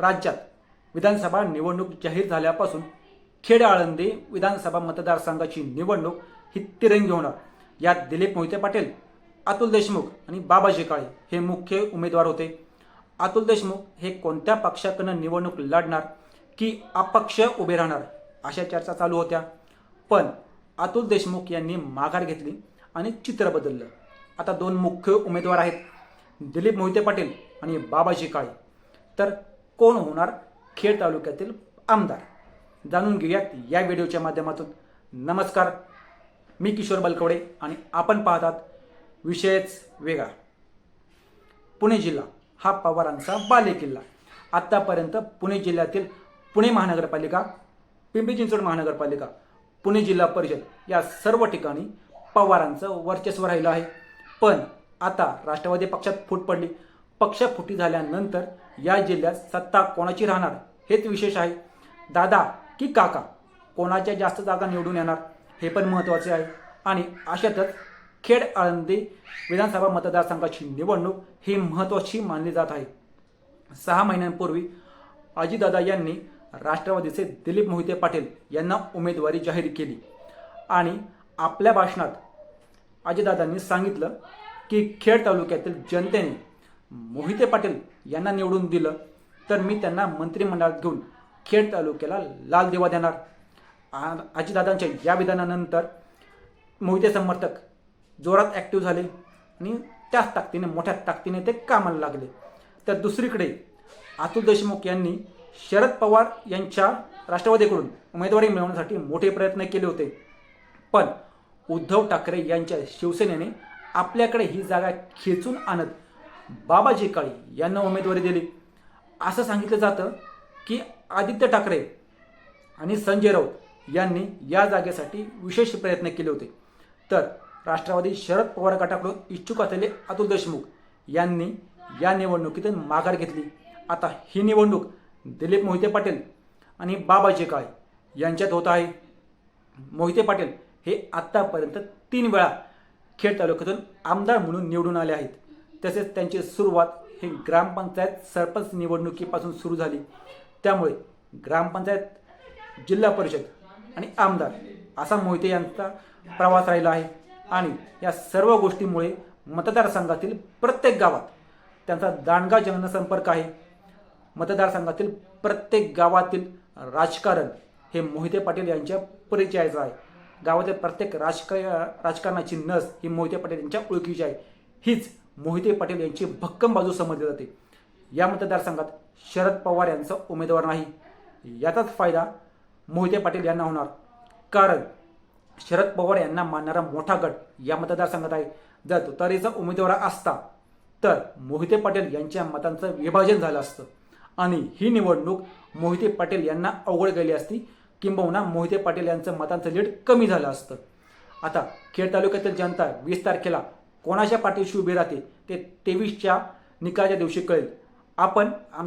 राज्यात विधानसभा निवडणूक जाहीर झाल्यापासून खेड आळंदी विधानसभा मतदारसंघाची निवडणूक ही तिरंगी होणार. यात दिलीप मोहिते पाटील अतुल देशमुख आणि बाबाजी काळे हे मुख्य उमेदवार होते. अतुल देशमुख हे कोणत्या पक्षाकडनं निवडणूक लढणार की अपक्ष उभे राहणार अशा चर्चा चालू होत्या. पण अतुल देशमुख यांनी माघार घेतली आणि चित्र बदललं. आता दोन मुख्य उमेदवार आहेत दिलीप मोहिते पाटील आणि बाबाजी काळे. तर कोण होणार खेड तालुक्यातील आमदार? जाणून घेऊयात या व्हिडिओच्या माध्यमातून. नमस्कार मी किशोर बलकवडे आणि आपण पाहतात विषयच वेगळा पुणे जिल्हा हा पवारांचा बालेकिल्ला आत्तापर्यंत पुणे जिल्ह्यातील पुणे महानगरपालिका पिंपरी चिंचवड महानगरपालिका पुणे जिल्हा परिषद या सर्व ठिकाणी पवारांचं वर्चस्व राहिलं आहे. पण आता राष्ट्रवादी पक्षात फूट पडली. पक्ष फुटी झाल्यानंतर या जिल्ह्यात सत्ता कोणाची राहणार? हेच विशेष आहे. दादा की काका? कोणाच्या जास्त जागा निवडून येणार? हे पण महत्त्वाचे आहे. आणि अशातच खेड आळंदी विधानसभा मतदारसंघाची निवडणूक ही महत्त्वाची मानली जात आहे. सहा महिन्यांपूर्वी अजितदादा यांनी राष्ट्रवादीचे दिलीप मोहिते पाटील यांना उमेदवारी जाहीर केली. आणि आपल्या भाषणात अजितदादांनी सांगितलं की खेड तालुक्यातील जनतेने मोहिते पाटील यांना निवडून दिलं तर मी त्यांना मंत्रिमंडळात घेऊन खेड तालुक्याला लाल दिवा देणार. आजीदादांच्या या विधानानंतर मोहिते समर्थक जोरात ॲक्टिव्ह झाले आणि त्याच ताकदीने मोठ्या ताकदीने ते कामाला लागले. तर दुसरीकडे अतुल देशमुख यांनी शरद पवार यांच्या राष्ट्रवादीकडून उमेदवारी मिळवण्यासाठी मोठे प्रयत्न केले होते. पण उद्धव ठाकरे यांच्या शिवसेनेने आपल्याकडे ही जागा खेचून आणत बाबाजी काळे यांना उमेदवारी दिली. असं सांगितलं जातं की आदित्य ठाकरे आणि संजय राऊत यांनी या जागेसाठी विशेष प्रयत्न केले होते. तर राष्ट्रवादी शरद पवार गटाकडून इच्छुक असलेले अतुल देशमुख यांनी या निवडणुकीतून माघार घेतली. आता ही निवडणूक दिलीप मोहिते पाटील आणि बाबाजी काळे यांच्यात होत आहे. मोहिते पाटील हे आत्तापर्यंत तीन वेळा खेड तालुक्यातून आमदार म्हणून निवडून आले आहेत. तसेच त्यांची सुरुवात ही ग्रामपंचायत सरपंच निवडणुकीपासून सुरू झाली. त्यामुळे ग्रामपंचायत जिल्हा परिषद आणि आमदार असा मोहिते यांचा प्रवास राहिला आहे. आणि या सर्व गोष्टीमुळे मतदारसंघातील प्रत्येक गावात त्यांचा दांडगा जनसंपर्क आहे. मतदारसंघातील प्रत्येक गावातील राजकारण हे मोहिते पाटील यांच्या परिचयाचं आहे. गावातील प्रत्येक राजक राजकारणाची नस ही मोहिते पाटील यांच्या ओळखीची आहे. हीच मोहिते पाटील यांची भक्कम बाजू समजली जाते. या मतदारसंघात शरद पवार यांचा उमेदवार नाही. याचाच फायदा मोहिते पाटील यांना होणार. कारण शरद पवार यांना मानणारा मोठा गट या मतदारसंघात आहे. जर तुतारीचा उमेदवार असता तर मोहिते पाटील यांच्या मतांचं विभाजन झालं असतं. आणि ही निवडणूक मोहिते पाटील यांना अवघड गेली असती किंबहुना मोहिते पाटील यांचं मतांचं लीड कमी झालं असतं. आता खेड तालुक्यातील जनता वीस तारखेला कोणाच्या पाठीशी उभे राहते ते तेवीसच्या निकालाच्या दिवशी कळेल. आपण आमच्या